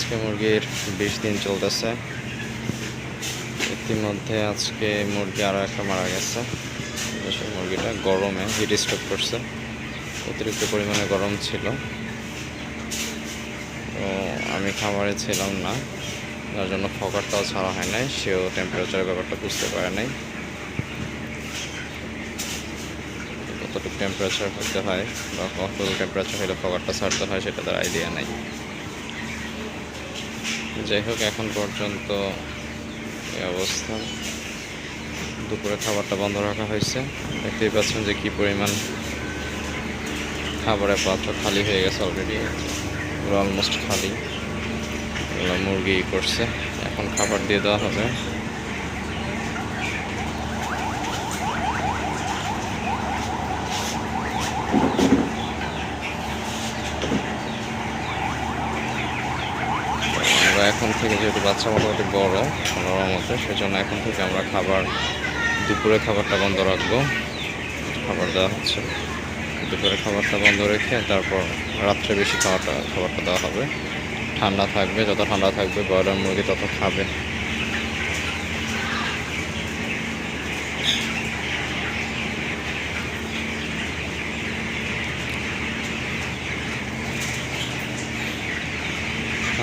আজকে মুরগির বিশ দিন চলতেছে। ইতিমধ্যে আজকে মুরগি আরও একটা মারা গেছে। মুরগিটা গরমে হিট স্ট্রোক করছে। অতিরিক্ত পরিমাণে গরম ছিল। তো আমি খাবারে ছিলাম না। যার জন্য ফকারটাও ছাড়া হয় নাই। সেও টেম্পারেচারের ব্যাপারটা বুঝতে পারে নাই। কতটুকু টেম্পারেচার হতে হয় বা কতটুকু টেম্পারেচার হলে ফকারটা ছাড়তে হয় সেটা তার আইডিয়া নাই। যাই হোক, এখন পর্যন্ত এই অবস্থা। দুপুরে খাবারটা বন্ধ রাখা হয়েছে। দেখতেই পাচ্ছেন যে কী পরিমাণ খাবারের পাত্র খালি হয়ে গেছে অলরেডি অলমোস্ট খালি। এগুলো মুরগি করছে। এখন খাবার দিয়ে দেওয়া হবে আমরা এখন থেকে যেহেতু বাচ্চা মোটামুটি বড় পনেরোর মতো সেজন্য এখন থেকে আমরা খাবার, দুপুরে খাবারটা বন্ধ রাখব। খাবার দেওয়া হচ্ছে। দুপুরে খাবারটা বন্ধ রেখে তারপর রাত্রে বেশি খাবারটা খাবারটা দেওয়া হবে। ঠান্ডা থাকবে, যত ঠান্ডা থাকবে, ব্রয়লার মুরগি তত খাবে।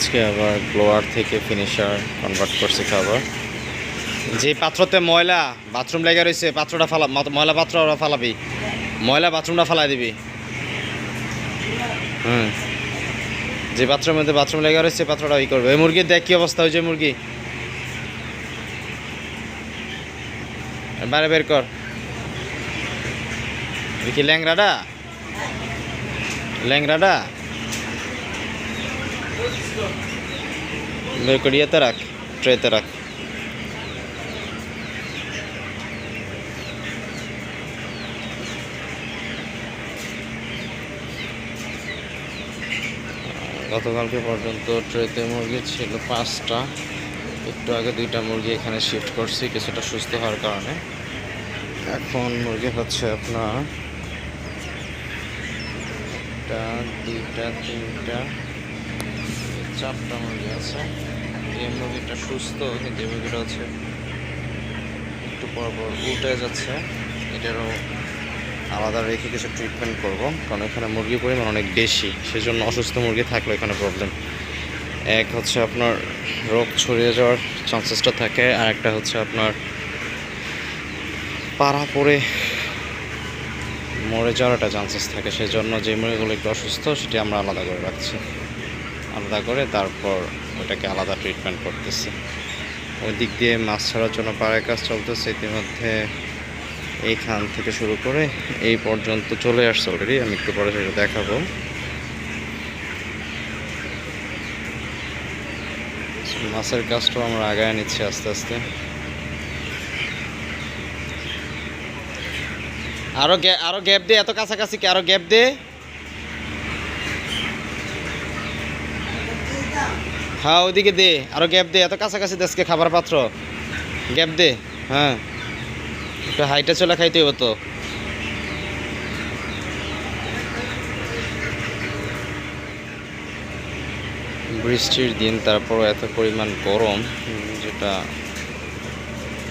আজকে আবার গ্লোয়ার থেকে ফিনিশার কনভার্ট করছি খাবার। যে পাত্রতে ময়লা বাথরুম লেগে রয়েছে পাত্রটা ফালা ময়লা পাত্র ফালাবি। ময়লা বাথরুমটা ফালাই দিবি। হুম। যে পাত্রের মধ্যে বাথরুম লেগে রয়েছে পাত্রটা ই করবে। এই মুরগির দেখ কি অবস্থা হয়েছে মুরগি। বাইরে বের কর। কি ল্যাংরাডা ল্যাংরাডা বের রাখ ট্রেতে রাখ। গতকালকে পর্যন্ত ট্রেতে মুরগি ছিল পাঁচটা। একটু আগে দুইটা মুরগি এখানে শিফট করছি, কিছুটা সুস্থ হওয়ার কারণে। এখন মুরগি হচ্ছে আপনার একটা, দুইটা, তিনটা চারটা মুরগি আছে। এই মুরগিটা সুস্থ, কিন্তু এই মুরগিটা হচ্ছে একটু পর পর উল্টে যাচ্ছে। এটারও আলাদা রেখে কিছু ট্রিটমেন্ট করব, কারণ এখানে মুরগির পরিমাণ অনেক বেশি, সেজন্য অসুস্থ মুরগি থাকলে এখানে প্রবলেম এক হচ্ছে আপনার রোগ ছড়িয়ে যাওয়ার চান্সেসটা থাকে, আর একটা হচ্ছে আপনার পাড়া পড়ে মরে যাওয়ার একটা চান্সেস থাকে। সেই জন্য যে মুরগিগুলো একটু অসুস্থ, সেটি আমরা আলাদা করে রাখছি। আলাদা করে তারপর ওটাকে আলাদা ট্রিটমেন্ট করতেছি। ওই দিক দিয়ে মাছ ছাড়ার জন্য পাড়ায় কাজ চলতেছে ইতিমধ্যে এইখান থেকে শুরু করে এই পর্যন্ত চলে আসছে অলরেডি আমি একটু পরে সেটা দেখাবো। মাছের কাজটাও আমরা আগায় নিচ্ছি আস্তে আস্তে। আরও গ্যা- আরও গ্যাপ দে, এত কাছাকাছি কি আরও গ্যাপ দে? হ্যাঁ ওইদিকে দে। আরও গ্যাপ দে। এত কাছাকাছি দেশকে খাবার পাত্র। গ্যাপ দে। হ্যাঁ। একটু হাইটে চলে খাইতে হইব তো। বৃষ্টির দিন, তারপরও এত পরিমাণ গরম যেটা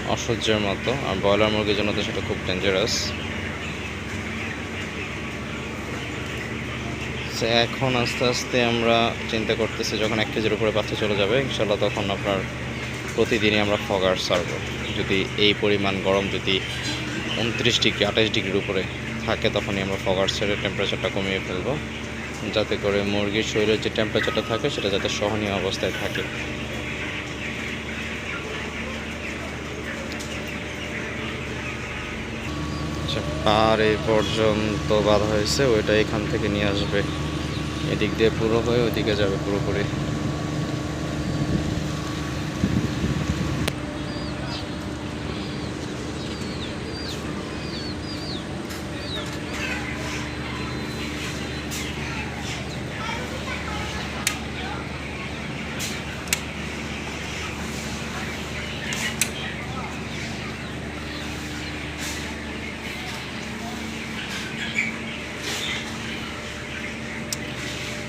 অসহ্যের মতো। আর ব্রয়লার মুরগির জন্য তো সেটা খুব ডেঞ্জারাস এখন আস্তে আস্তে আমরা চিন্তা করতেছি যখন এক কেজির উপরে বাচ্চা চলে যাবে ইনশাল্লাহ তখন আপনার প্রতিদিনই আমরা ফগার সারবো। যদি এই পরিমাণ গরম যদি উনত্রিশ ডিগ্রি, আঠাশ ডিগ্রির উপরে থাকে, তখনই আমরা ফগার সেরে টেম্পারেচারটা কমিয়ে ফেলব। যাতে করে মুরগির শরীরের যে টেম্পারেচারটা থাকে, সেটা যাতে সহনীয় অবস্থায় থাকে। পার এই পর্যন্ত বাধা হয়েছে, ওইটা এখান থেকে নিয়ে আসবে। এদিক দিয়ে পুরো হয়ে ওইদিকে যাবে পুরোপুরি।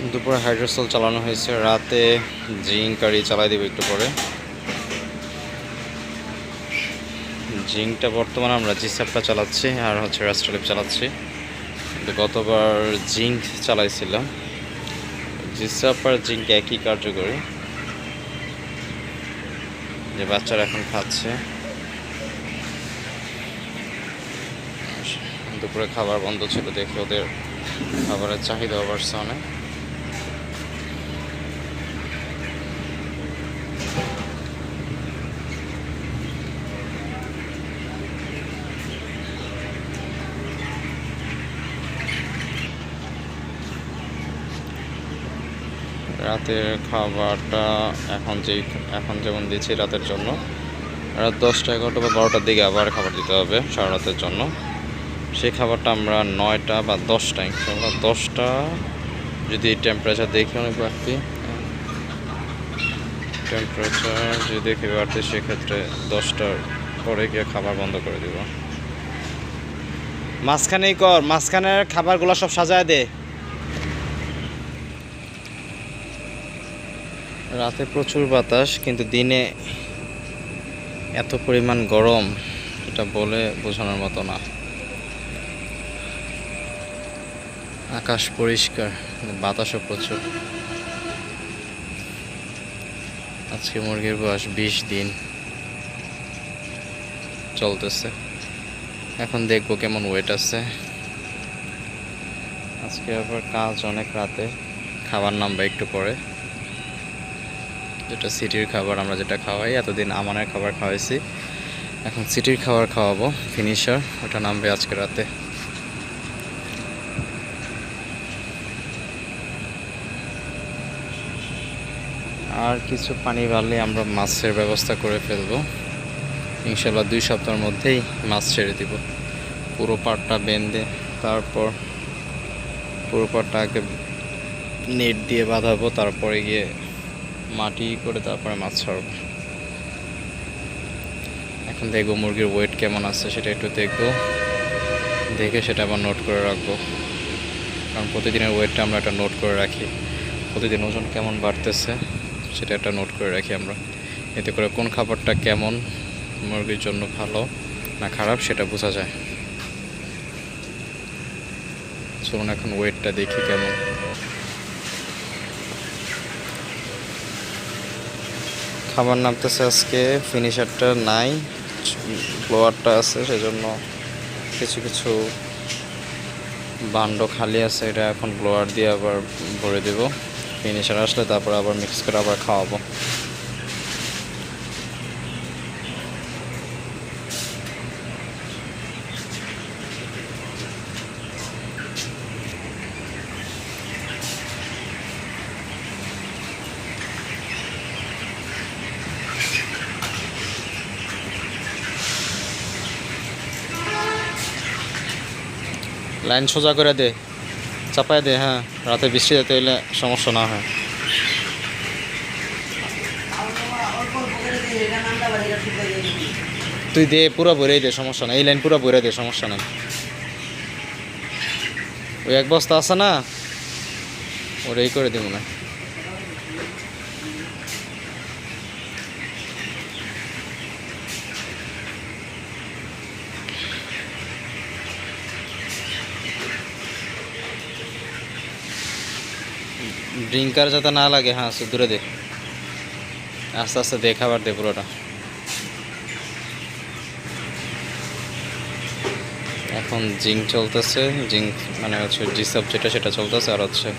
দুপুরে হাইড্রোসল চালানো হয়েছে। রাতে জিঙ্ক আর চালাই দেবো একটু পরে। জিঙ্কটা বর্তমানে আমরা জিসাপটা চালাচ্ছি আর হচ্ছে রাস্ট্রলিপ চালাচ্ছি। গতবার জিঙ্ক চালাইছিলাম। জিসাপ আর জিঙ্ক একই কার্যকরী। যে বাচ্চারা এখন খাচ্ছে। দুপুরে খাবার বন্ধ ছিল দেখে ওদের খাবারের চাহিদা বাড়ছে অনেক। রাতের খাবারটা এখন যেই এখন যেমন দিচ্ছি রাতের জন্য। রাত দশটা, এগারোটা বা বারোটার দিকে আবার খাবার দিতে হবে সারা রাতের জন্য। সেই খাবারটা আমরা নয়টা বা দশটা ইনশাল্লাহ দশটা যদি টেম্পারেচার দেখি অনেক বাড়তি। টেম্পারেচার যদি দেখি বাড়তি, সেক্ষেত্রে দশটার পরে গিয়ে খাবার বন্ধ করে দিব। মাঝখানেই কর, মাঝখানের খাবারগুলো সব সাজায় দে। রাতে প্রচুর বাতাস, কিন্তু দিনে এত পরিমাণ গরম, এটা বলে বোঝানোর মতো না। আকাশ পরিষ্কার বাতাসও প্রচুর। আজকে মুরগির বয়স বিশ দিন। চলতেছে। এখন দেখব কেমন ওয়েট আছে। আজকে আবার কাজ অনেক রাতে, খাবার নামবে একটু পরে। যেটা সিটির খাবার আমরা যেটা খাওয়াই, এতদিন আমানের খাবার খাওয়াইছি। এখন সিটির খাবার খাওয়াবো ফিনিশার ওটা নামবে আজকে রাতে। আর কিছু পানি বাড়লে আমরা মাছের ব্যবস্থা করে ফেলব। ইনশাল্লাহ দুই সপ্তাহের মধ্যেই মাছ ছেড়ে দিব। পুরো পাটটা বেঁধে, তারপর পুরো পাটটা আগে নেট দিয়ে বাঁধাবো, তারপরে গিয়ে মাটি করে তারপরে মাছ ছাড়বো। এখন দেখব মুরগির ওয়েট কেমন আছে, সেটা একটু দেখব। দেখে সেটা আবার নোট করে রাখব। কারণ প্রতিদিনের ওয়েটটা আমরা একটা নোট করে রাখি। প্রতিদিন ওজন কেমন বাড়তেছে, সেটা একটা নোট করে রাখি আমরা। এতে করে কোন খাবারটা কেমন, মুরগির জন্য ভালো না খারাপ, সেটা বোঝা যায়। চলুন এখন ওয়েটটা দেখি কেমন। খাবার নামতেছে আজকে ফিনিশারটা নাই ব্লোয়ারটা আছে, সেজন্য কিছু কিছু বান্ড খালি আছে, এটা এখন ব্লোয়ার দিয়ে আবার ভরে দেব। ফিনিশার আসলে তারপর আবার মিক্স করে আবার খাওয়াবো। লাইন সোজা করে দে, চাপায় দে হ্যাঁ রাতে বৃষ্টি যেতে এলে সমস্যা না হয়। তুই দে, পুরো ভরে দে, সমস্যা নাই, এই লাইন পুরো ভরে দে, সমস্যা নাই। ওই এক বস্তা আছে না ওটাই করে দিব না। ড্রিঙ্কার যাতে না লাগে হ্যাঁ দূরে দে। আস্তে আস্তে দে, খাবার দে পুরোটা। এখন জিঙ্ক চলতেছে, জিঙ্ক মানে হচ্ছে জিসাব যেটা সেটা চলতেছে, আর হচ্ছে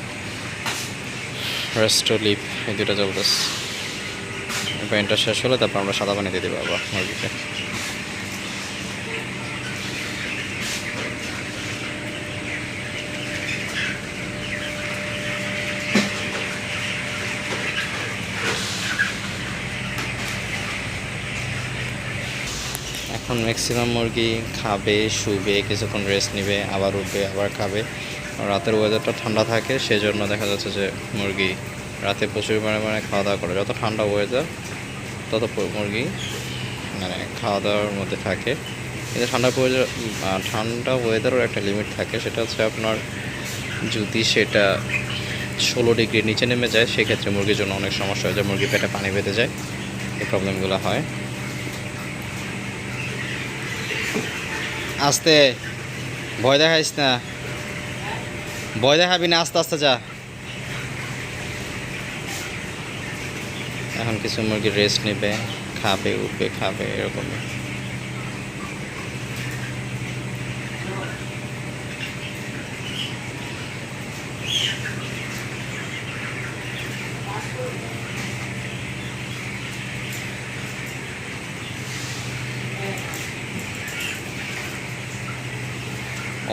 রেস্টোলিপ এই দুটো চলতেছে। প্যান্টটা শেষ হলে তারপর আমরা সাদা পানি দিয়ে দেবো আবার মুরগিকে। এখন ম্যাক্সিমাম মুরগি খাবে, শুবে, কিছুক্ষণ রেস্ট নেবে, আবার উঠবে, আবার খাবে। রাতের ওয়েদারটা ঠান্ডা থাকে, সেজন্য দেখা যাচ্ছে যে মুরগি রাতে প্রচুর পরিমাণে খাওয়া দাওয়া করে। যত ঠান্ডা ওয়েদার তত মুরগি মানে খাওয়া দাওয়ার মধ্যে থাকে। কিন্তু ঠান্ডা ওয়েদার ঠান্ডা ওয়েদারও একটা লিমিট থাকে। সেটা হচ্ছে আপনার যদি সেটা ষোলো ডিগ্রির নিচে নেমে যায়, সেক্ষেত্রে মুরগির জন্য অনেক সমস্যা হয় যায় মুরগি পেটে পানি বেঁধে যায়। এই প্রবলেমগুলো হয়। আস্তে। ভয় দেখাইস না। ভয় দেখাবি না, আস্তে আস্তে যা। এখন কিছু মুরগি রেস্ট নেবে, খাবে, উঠবে, খাবে এরকম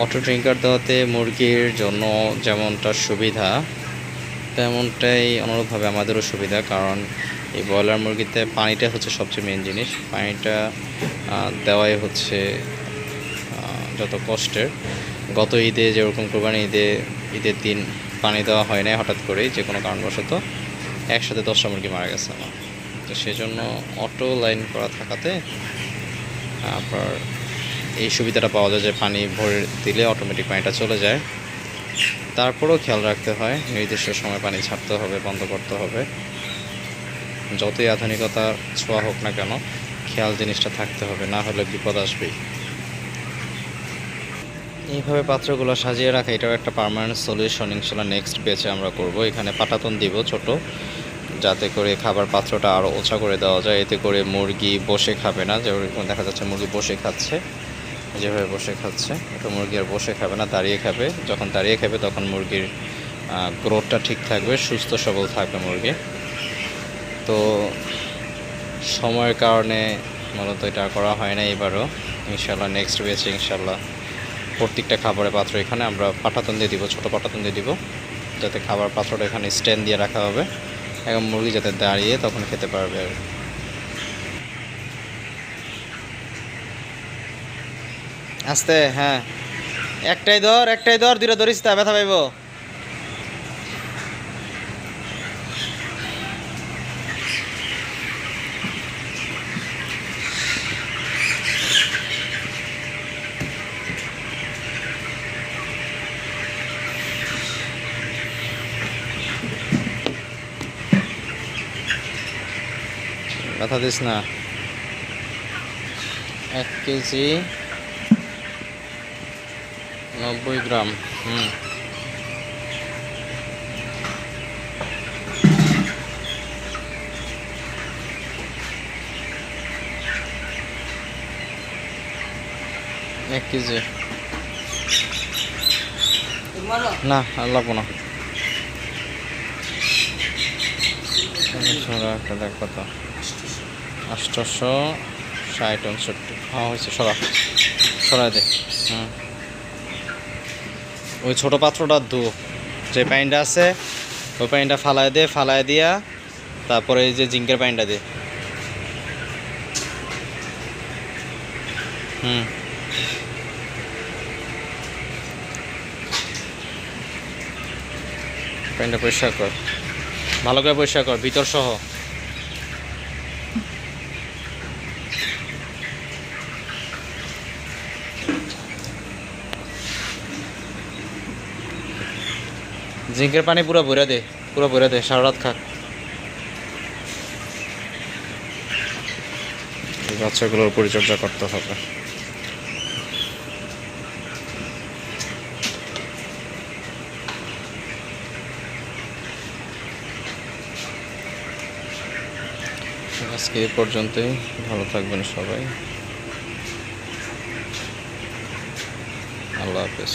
অটো ড্রিঙ্কার দেওয়াতে মুরগির জন্য যেমনটা সুবিধা, তেমনটাই অনুরূপভাবে আমাদেরও সুবিধা, কারণ এই ব্রয়লার মুরগিতে পানিটা হচ্ছে সবচেয়ে মেন জিনিস। পানিটা দেওয়াই হচ্ছে যত কষ্টের। গত ঈদে যেরকম কোরবানি ঈদে, ঈদের দিন পানি দেওয়া হয় নাই হঠাৎ করেই যে কোনো কারণবশত একসাথে দশটা মুরগি মারা গেছে আমার। তো সেজন্য অটো লাইন করা থাকাতে আপনার এই সুবিধাটা পাওয়া যায় যে পানি ভরে দিলে অটোমেটিক পানিটা চলে যায়। তারপরেও খেয়াল রাখতে হয়, নির্দিষ্ট সময় পানি ছাড়তে হবে, বন্ধ করতে হবে। যতই আধুনিকতা ছোঁয়া হোক না কেন, খেয়াল জিনিসটা থাকতে হবে, না হলে বিপদ আসবেই। এইভাবে পাত্রগুলো সাজিয়ে রাখা, এটাও একটা পার্মানেন্ট সলিউশন ইনশাল্লাহ নেক্সট বেচে আমরা করব। এখানে পাটাতন দিব ছোট, যাতে করে খাবার পাত্রটা আরও ওচা করে দেওয়া যায়। এতে করে মুরগি বসে খাবে না যেরকম দেখা যাচ্ছে মুরগি বসে খাচ্ছে। যেভাবে বসে খাচ্ছে এটা মুরগি আর বসে খাবে না, দাঁড়িয়ে খাবে। যখন দাঁড়িয়ে খাবে, তখন মুরগির গ্রোথটা ঠিক থাকবে, সুস্থ সবল থাকবে মুরগি। তো সময়ের কারণে মূলত এটা করা হয় না এবারও। ইনশাল্লাহ নেক্সট বেচে ইনশাল্লাহ প্রত্যেকটা খাবারের পাত্র এখানে আমরা পাটাতন দিয়ে দিব, ছোটো পাটাতন দিয়ে দিব, যাতে খাবার পাত্রটা এখানে স্ট্যান্ড দিয়ে রাখা হবে। এবং মুরগি যাতে দাঁড়িয়ে তখন খেতে পারবে আর আস্তে হ্যাঁ। একটাই ধর একটাই ধর দুটো ধরিস তা, ব্যথা পাইব। ব্যথা দিস না। এক কেজি। নব্বই গ্রাম, হুম। এক কেজি। না, আর লাগবো না। দেখ ষাট উনষট্টি হ্যাঁ হয়েছে, সরা। সরাই দে। হুম। ওই ছোট পাত্রটা দু। যে পাইনটা আছে, ওই পাইনটা ফালায় দে, ফালায় দিয়া, তারপরে এই যে জিঙ্কের পাইনটা দে। হুম। পাইনটা পরিষ্কার কর। ভালো করে পরিষ্কার কর, ভিতর সহ। জিঙ্কের পানি পুরো ভরে দে, পুরো ভরে দে, সারা রাত খাক। বাচ্চাগুলোর পরিচর্যা করতে হবে। আজকে এই পর্যন্তই, ভালো থাকবেন সবাই। আল্লাহ হাফেজ।